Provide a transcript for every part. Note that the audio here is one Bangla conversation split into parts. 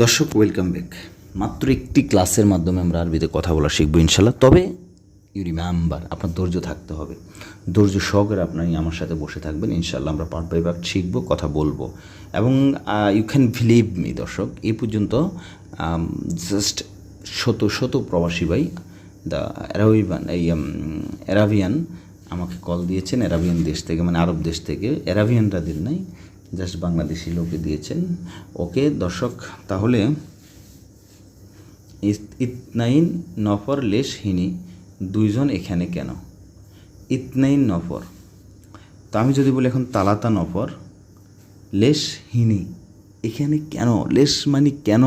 দর্শক ওয়েলকাম ব্যাক মাত্র একটি ক্লাসের মাধ্যমে আমরা আরবিতে কথা বলা শিখব ইনশাল্লাহ তবে ইউ রিমেম্বার আপনার ধৈর্য থাকতে হবে। ধৈর্য সহকারে আপনি আমার সাথে বসে থাকবেন ইনশাল্লাহ আমরা পার্ট বাই পার্ট শিখব, কথা বলব। এবং ইউ ক্যান ভিলিভ মি দর্শক, এ পর্যন্ত জাস্ট শত শত প্রবাসী ভাই দ্য অ্যারাবিয়ান এই অ্যারাবিয়ান আমাকে কল দিয়েছেন অ্যারাবিয়ান দেশ থেকে মানে আরব দেশ থেকে। অ্যারাবিয়ানরা দিন নাই জাস্ট বাংলাদেশি লোকে দিয়েছেন। ওকে, দর্শক, তাহলে ইতনাইন নফর লেশ হিনি দুইজন এখানে কেন? ইতনাইন নফর। তো আমি যদি বলি এখন তালাতা নফর, লেশ হিনি, এখানে কেন? লেশ মানে কেন?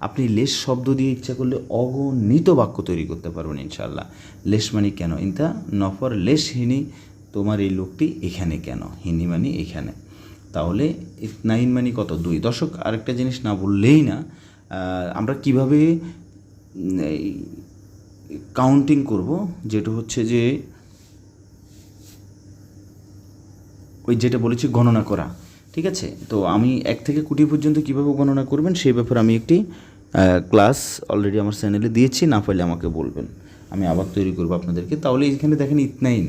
আপনি লেশ শব্দ দিয়ে ইচ্ছা করলে অগণিত বাক্য তৈরি করতে পারবেন ইনশাল্লাহ লেশ মানে কেন? ইনতা, নফর, লেশ হিনি, তোমার এই লোকটি এখানে কেন? হিনি মানে এখানে। তাহলে নাইন মানে কত? দুই। দর্শক, আরেকটা জিনিস না বললেই না আমরা কীভাবে কাউন্টিং করব? যেটা হচ্ছে যে, ওই যেটা বলেছি, গণনা করা। ঠিক আছে? তো আমি এক থেকে কুটি পর্যন্ত কীভাবে গণনা করবেন, সেই ব্যাপারে আমি একটি ক্লাস অলরেডি আমার চ্যানেলে দিয়েছি, না পারলে আমাকে বলবেন। আমি আবার তৈরি করব আপনাদেরকে। তাহলে এখানে দেখেন ইতনাইন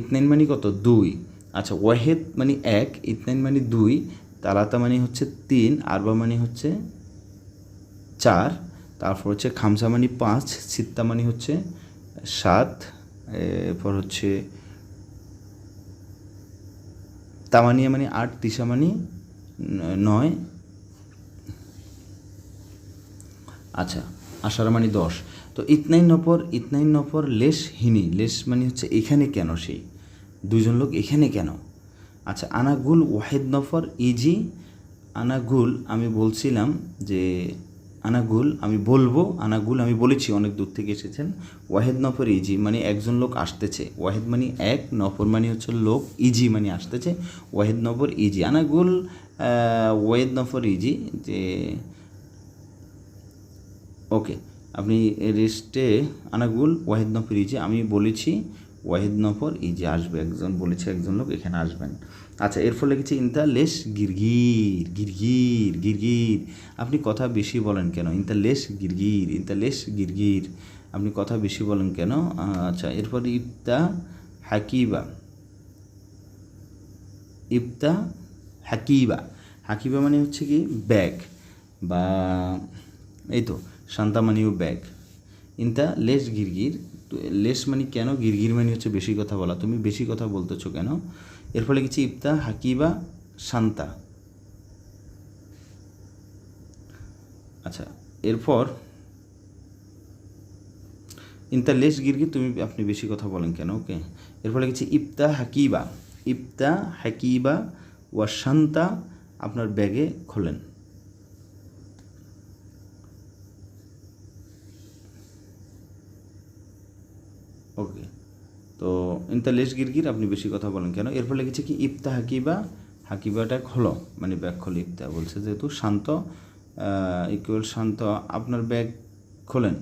ইতনাইন মানে কত? দুই। আচ্ছা ওয়াহেদ মানে এক, ইতনাইন মানে দুই, তালাতা মানে হচ্ছে তিন, আরবা মানে হচ্ছে চার, তারপর হচ্ছে খামসা মানে পাঁচ, সিত্তা মানে হচ্ছে সাত, এরপর হচ্ছে তামানিয়া মানে আট তিসা মানে নয়। আচ্ছা আষাঢ় মানে দশ। তো ইতনাইন নপর ইতনাইন নপর লেশ হিনি, লেশ মানে হচ্ছে এখানে কেন সেই? দুজন লোক এখানে কেন? আচ্ছা আনাগুল ওয়াহেদ নফর ইজি আনাগুল আমি বলছিলাম যে আনাগুল আমি বলব, আনাগুল আমি বলেছি, অনেক দূর থেকে এসেছেন। ওয়াহেদ নফর ইজি মানে একজন লোক আসতেছে। ওয়াহেদ মানে এক, নফর মানে হচ্ছে লোক ইজি মানে আসতেছে। ওয়াহেদ নফর ইজি আনাগুল ওয়াহেদ নফর ইজি যে ওকে, আপনি রেস্টে আনাগুল, ওয়াহিদ নফর ইজি আমি বলেছি ওয়াহিদ নফর, এই যে আসবে একজন, বলেছে একজন লোক, এখানে আসবেন। আচ্ছা এর ফলে লিখেছি ইনতা লেশ গিরগির গিরগির গিরগির। আপনি কথা বেশি বলেন কেন? ইনতা লেশ গিরগির ইনতা লেশ গিরগির। আপনি কথা বেশি বলেন কেন? আচ্ছা এরপর ইবতা হাকিবা। ইবতা হাকিবা। হাকিবা মানে হচ্ছে কি? ব্যাগ বা, এই তো শান্তা মানিও ব্যাগ। ইনতা লেশ গিরগির লেশ মানে কেন? গিরগির মানে হচ্ছে বেশি কথা বলা। তুমি বেশি কথা বলতেছো কেন? এর ফলে কিছু ইফতা হাকিবা শান্তা আচ্ছা এরপর ইনতা লেস গিরগির তুমি আপনি বেশি কথা বলেন কেন? ওকে। এর ফলে কিছু ইফতা হাকিবা। ইফতা হাকিবা ওয়া শান্তা আপনার ব্যাগে খোলেন। ওকে তো ইনতালেশ গিরগির আপনি বেশি কথা বলেন কেন? এর ফলে কিছু কি? ইফতা হাকিবা, হাকিবাটা খোলো মানে ব্যাগ খোলো ইফতা বলছে যেহেতু শান্ত ইকুয়াল শান্ত, আপনার ব্যাগ খোলেন।